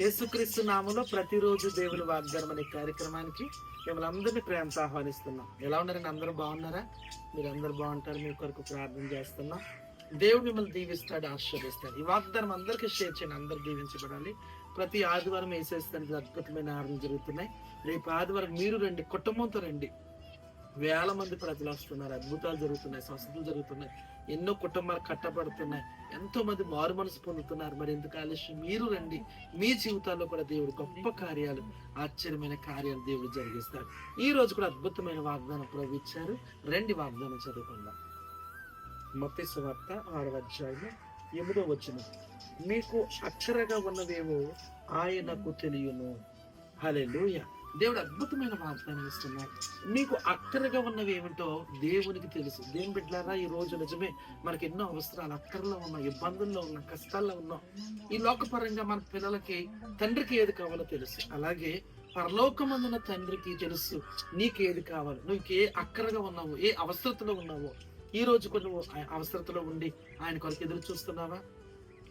యేసుక్రీస్తు నామలో ప్రతిరోజు దేవుని వాగ్దానం అనే కార్యక్రమానికి మిమ్మల్ని అందరినీ ప్రేమతో ఆహ్వానిస్తున్నాం. ఎలా ఉన్నారండి? అందరూ బాగున్నారా? మీరు అందరు బాగుంటారు. మీ కొరకు ప్రార్థన చేస్తున్నాం. దేవుడు మిమ్మల్ని దీవిస్తాడు ఆశీర్వదిస్తాడు. ఈ వాగ్దానం అందరికీ షేర్ చేయండి. అందరు దీవించబడాలి. ప్రతి ఆదివారం వేసేస్తానికి అద్భుతమైన ఆరాధన జరుగుతున్నాయి. రేపు ఆదివారం మీరు రండి కుటుంబంతో రండి. వేల మంది ప్రజలు వస్తున్నారు. అద్భుతాలు జరుగుతున్నాయి. స్వస్థతలు జరుగుతున్నాయి. ఎన్నో కుటుంబాలు కట్టబడుతున్నాయి. ఎంతో మంది మారు మనసు పొందుతున్నారు. మరి ఎందుకు ఆలస్యం? మీరు రండి. మీ జీవితాల్లో కూడా దేవుడు గొప్ప కార్యాలు ఆశ్చర్యమైన కార్యాలు దేవుడు జరిగిస్తాడు ఈ రోజు కూడా అద్భుతమైన వాగ్దానం ప్రభు ఇచ్చారు. రండి వాగ్దానం చదువుకుందాం. మొత్త వార్త ఆరవ అధ్యాయం ఎనిమిదో వచ్చిన మీకు అక్షరగా ఉన్నవేవో ఆయనకు తెలియను. హల్లెలూయా. దేవుడు అద్భుతమైన వాగ్దానం ఇస్తున్నాడు. మీకు అక్కరగా ఉన్నవి ఏమిటో దేవునికి తెలుసు. దేని బిడ్డలారా ఈ రోజు నిజమే మనకి ఎన్నో అవసరాలు అక్కరలో ఉన్నాం ఇబ్బందుల్లో ఉన్నాం కష్టాల్లో ఉన్నాం. ఈ లోకపరంగా మన పిల్లలకి తండ్రికి ఏది కావాలో తెలుసు. అలాగే పరలోకమందున తండ్రికి తెలుసు నీకు ఏది కావాలి. నువ్వు ఏ అక్కరగా ఉన్నావు ఏ అవసరతలో ఉన్నావో. ఈ రోజు కొన్ని అవసరతలో ఉండి ఆయన కొరకు ఎదురు చూస్తున్నావా?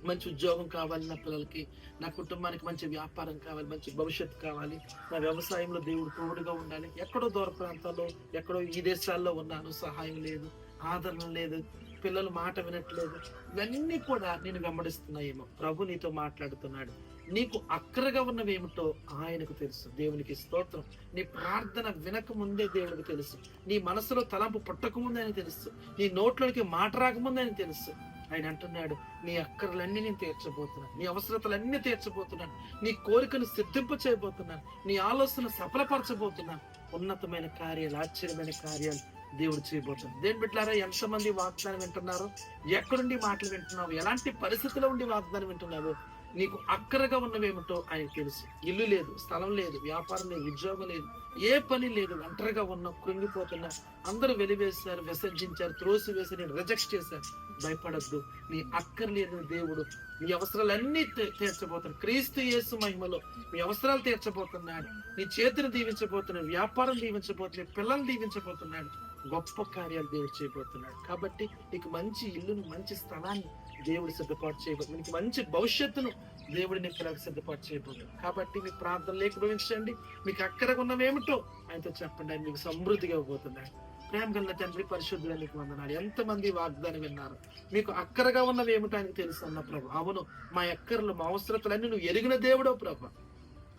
మంచి ఉద్యోగం కావాలి నా పిల్లలకి నా కుటుంబానికి మంచి వ్యాపారం కావాలి మంచి భవిష్యత్తు కావాలి నా వ్యవసాయంలో దేవుడు తోడుగా ఉండాలి. ఎక్కడో దూర ప్రాంతాల్లో ఎక్కడో ఈ దేశాల్లో ఉన్నాను సహాయం లేదు ఆదరణ లేదు పిల్లలు మాట వినట్లేదు. ఇవన్నీ కూడా నేను వెంబడిస్తున్నాయేమో. ప్రభు నీతో మాట్లాడుతున్నాడు. నీకు అక్కరగా ఉన్నవేమిటో ఆయనకు తెలుసు. దేవునికి స్తోత్రం. నీ ప్రార్థన వినక ముందే దేవునికి తెలుసు. నీ మనసులో తలంపు పుట్టకముందే అని తెలుసు. నీ నోట్లోకి మాట రాకముందే అని తెలుసు. ఆయన అంటున్నాడు నీ అక్కర్లన్నీ నేను తీర్చబోతున్నాను నీ అవసరతలన్నీ తీర్చబోతున్నాను నీ కోరికను సిద్ధింప చేయబోతున్నాను నీ ఆలోచన సఫలపరచబోతున్నాను. ఉన్నతమైన కార్యాలు ఆశ్చర్యమైన కార్యాలు దేవుడు చేయబోతున్నాడు. దేని బిడ్డారా ఎంతమంది వాగ్దానం వింటున్నారు? ఎక్కడుండి మాటలు వింటున్నావు? ఎలాంటి పరిస్థితిలో ఉండి వాగ్దానం వింటున్నావు? నీకు అక్కరగా ఉన్నవేమిటో ఆయనకు తెలుసు. ఇల్లు లేదు స్థలం లేదు వ్యాపారం లేదు ఉద్యోగం లేదు ఏ పని లేదు. ఒంటరిగా ఉన్న కృంగిపోతున్నా అందరూ వెలివేశారు విసర్జించారు త్రోసి వేసి నేను రిజెక్ట్ చేశారు. భయపడద్దు. నీ అక్కర్లేని దేవుడు నీ అవసరాలన్నీ తీర్చబోతున్నాడు. క్రీస్తు యేసు మహిమలో మీ అవసరాలు తీర్చబోతున్నాడు. నీ చేతిని దీవించబోతున్నాడు వ్యాపారం దీవించబోతున్నాడు పిల్లల్ని దీవించబోతున్నాడు. గొప్ప కార్యాలు దేవుడు చేయబోతున్నాడు. కాబట్టి నీకు మంచి ఇల్లును మంచి స్థలాన్ని దేవుడు సిద్ధపాటు చేయబోతున్నాడు మీకు మంచి భవిష్యత్తును దేవుడి నీకు నాకు సిద్ధపాటు చేయబోతున్నాడు కాబట్టి మీ ప్రార్థనలు ఏకీభవించండి మీకు అక్కడగా ఉన్నవేమిటో ఆయనతో చెప్పండి. ఆయన మీకు సమృద్ధిగా ఇవ్వబోతున్నాడు ప్రేమ గల తండ్రి పరిశుద్ధుల నీకు వందనాలు. ఎంతమంది వాగ్దానం విన్నారు? మీకు అక్కరగా ఉన్నవి ఏమిటో ఆయనకు తెలుసు అన్న ప్రభు. అవును మా అక్కర్లు మా అవసరతలన్నీ నువ్వు ఎరిగిన దేవుడో ప్రభు.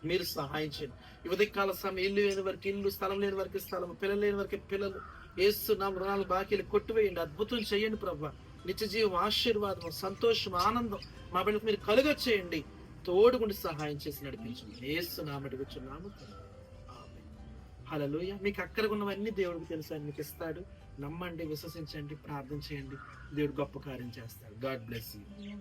మీరు సహాయం చేయండి. యువతి కాల సమయం ఇల్లు లేని వారికి ఇల్లు స్థలం లేని వారికి స్థలం పిల్లలు లేని వారికి పిల్లలు. ఏసు నా రుణాలు బాకీలు కొట్టివేయండి. అద్భుతం చేయండి ప్రభు. నిత్య జీవం ఆశీర్వాదం సంతోషం ఆనందం మా బిడ్డకు మీరు కలుగ చేయండి తోడుగుండి సహాయం చేసి నడిపించండి. ఏసు నామటి కూర్చున్నాము హలలుయ మీకు అక్కడ ఉన్నవన్నీ దేవుడికి తెలుసు ఆయన మీకు ఇస్తాడు. నమ్మండి విశ్వసించండి ప్రార్థన చేయండి. దేవుడు గొప్ప కార్యం చేస్తాడు. God bless you.